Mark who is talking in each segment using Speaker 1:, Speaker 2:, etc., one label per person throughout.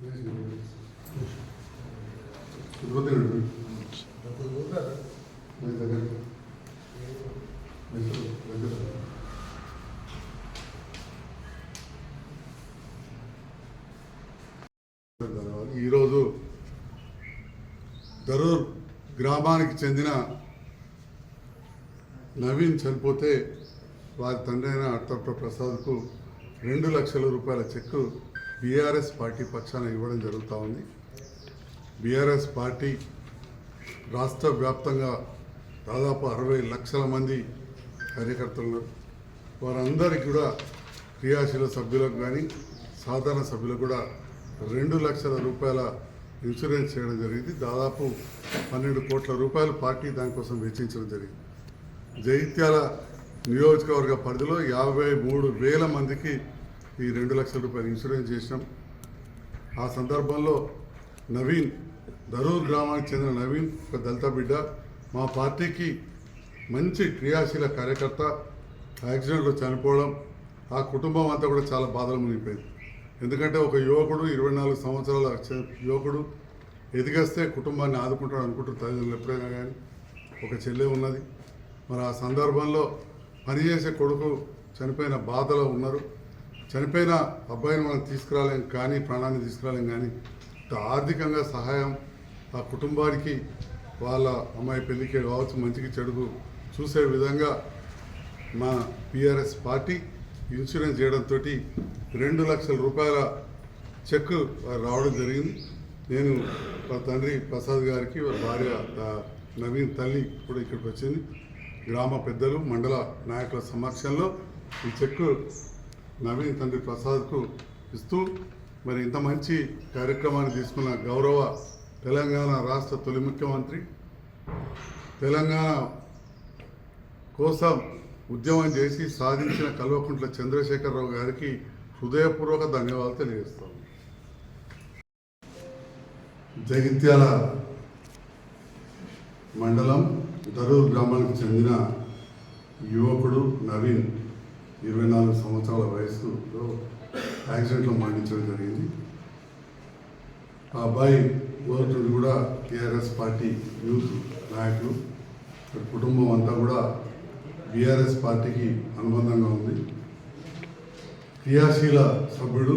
Speaker 1: ఈరోజు దరూర్ గ్రామానికి చెందిన నవీన్ చనిపోతే వారి తండ్రి అయిన అట్టప్ప ప్రసాద్కు రెండు లక్షల రూపాయల చెక్కు బీఆర్ఎస్ పార్టీ పక్షాన ఇవ్వడం జరుగుతూ ఉంది. బీఆర్ఎస్ పార్టీ రాష్ట్ర వ్యాప్తంగా దాదాపు అరవై లక్షల మంది కార్యకర్తలు ఉన్నారు. వారందరికీ కూడా క్రియాశీల సభ్యులకు కానీ సాధారణ సభ్యులకు కూడా రెండు లక్షల రూపాయల ఇన్సూరెన్స్ చేయడం జరిగింది. దాదాపు పన్నెండు కోట్ల రూపాయలు పార్టీ దానికోసం వెచ్చించడం జరిగింది. జైత్యాల నియోజకవర్గ పరిధిలో యాభై మూడు వేల మందికి ఈ రెండు లక్షల రూపాయలు ఇన్సూరెన్స్ చేసినాం. ఆ సందర్భంలో నవీన్ దరూర్ గ్రామానికి చెందిన నవీన్ ఒక దళిత బిడ్డ మా పార్టీకి మంచి క్రియాశీల కార్యకర్త యాక్సిడెంట్లో చనిపోవడం ఆ కుటుంబం అంతా కూడా చాలా బాధలు మునిగిపోయింది. ఎందుకంటే ఒక యువకుడు ఇరవై నాలుగు సంవత్సరాల యువకుడు ఎదిగేస్తే కుటుంబాన్ని ఆదుకుంటాడు అనుకుంటారు తల్లిదండ్రులు ఎప్పుడైనా కానీ. ఒక చెల్లె ఉన్నది. మరి ఆ సందర్భంలో పనిచేసే కొడుకు చనిపోయిన బాధలో ఉన్నారు. చనిపోయిన అబ్బాయిని మనం తీసుకురాలేం కానీ ప్రాణాన్ని తీసుకురాలేం కానీ ఆర్థికంగా సహాయం ఆ కుటుంబానికి వాళ్ళ అమ్మాయి పెళ్ళికి కావచ్చు మంచికి చెడుకు చూసే విధంగా మా పిఆర్ఎస్ పార్టీ ఇన్సూరెన్స్ చేయడంతో రెండు లక్షల రూపాయల చెక్ రావడం జరిగింది. నేను మా తండ్రి ప్రసాద్ గారికి వారి భార్య నవీన్ తల్లి కూడా ఇక్కడికి వచ్చింది. గ్రామ పెద్దలు మండల నాయకుల సమక్షంలో ఈ చెక్ నవీన్ తండ్రి ప్రసాద్కు ఇస్తూ మరి ఇంత మంచి కార్యక్రమాన్ని తీసుకున్న గౌరవ తెలంగాణ రాష్ట్ర తొలి ముఖ్యమంత్రి తెలంగాణ కోసం ఉద్యమం చేసి సాధించిన కల్వకుంట్ల చంద్రశేఖరరావు గారికి హృదయపూర్వక ధన్యవాదాలు తెలియజేస్తాను. జగిత్యాల మండలం దరూర్ గ్రామానికి చెందిన యువకుడు నవీన్. ఇరవై నాలుగు సంవత్సరాల వయసులో యాక్సిడెంట్లో మరణించడం జరిగింది. ఆ అబ్బాయి ఓర్చుడు కూడా టీఆర్ఎస్ పార్టీ యూత్ నాయకులు కుటుంబం అంతా కూడా బీఆర్ఎస్ పార్టీకి అనుబంధంగా ఉంది. క్రియాశీల సభ్యుడు.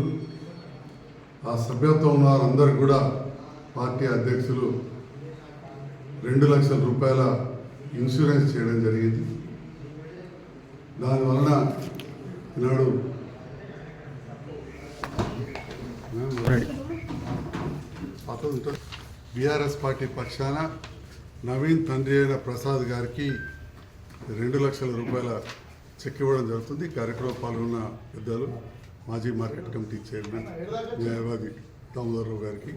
Speaker 1: ఆ సభ్యత్వం ఉన్న వారందరికీ కూడా పార్టీ అధ్యక్షులు. రెండు లక్షల రూపాయల ఇన్సూరెన్స్ చేయడం జరిగింది. దానివలన ఈనాడు బీఆర్ఎస్ పార్టీ పక్షాన నవీన్ తండ్రి అయిన ప్రసాద్ గారికి రెండు లక్షల రూపాయల చెక్ ఇవ్వడం జరుగుతుంది. ఈ కార్యక్రమంలో పాల్గొన్న పెద్దలు మాజీ మార్కెట్ కమిటీ చైర్మన్ న్యాయవాది దామోదరరావు గారికి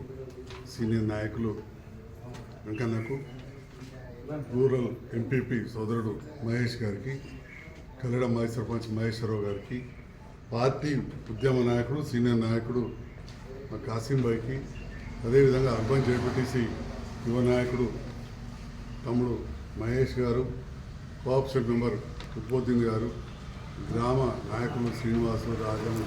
Speaker 1: సీనియర్ నాయకులు వెంకన్నకు రూరల్ ఎంపీపీ సోదరుడు మహేష్ గారికి కల్లడ మాజీ సర్పంచ్ మహేశ్వరరావు గారికి పార్టీ ఉద్యమ నాయకుడు సీనియర్ నాయకుడు మా కాసిం భాయ్కి అదేవిధంగా అర్బన్ జేపీటీసీ యువ నాయకుడు తమ్ముడు మహేష్ గారు కోఆప్షన్ మెంబర్ ఉద్బోధిన్ గారు గ్రామ నాయకులు శ్రీనివాసు రాజన్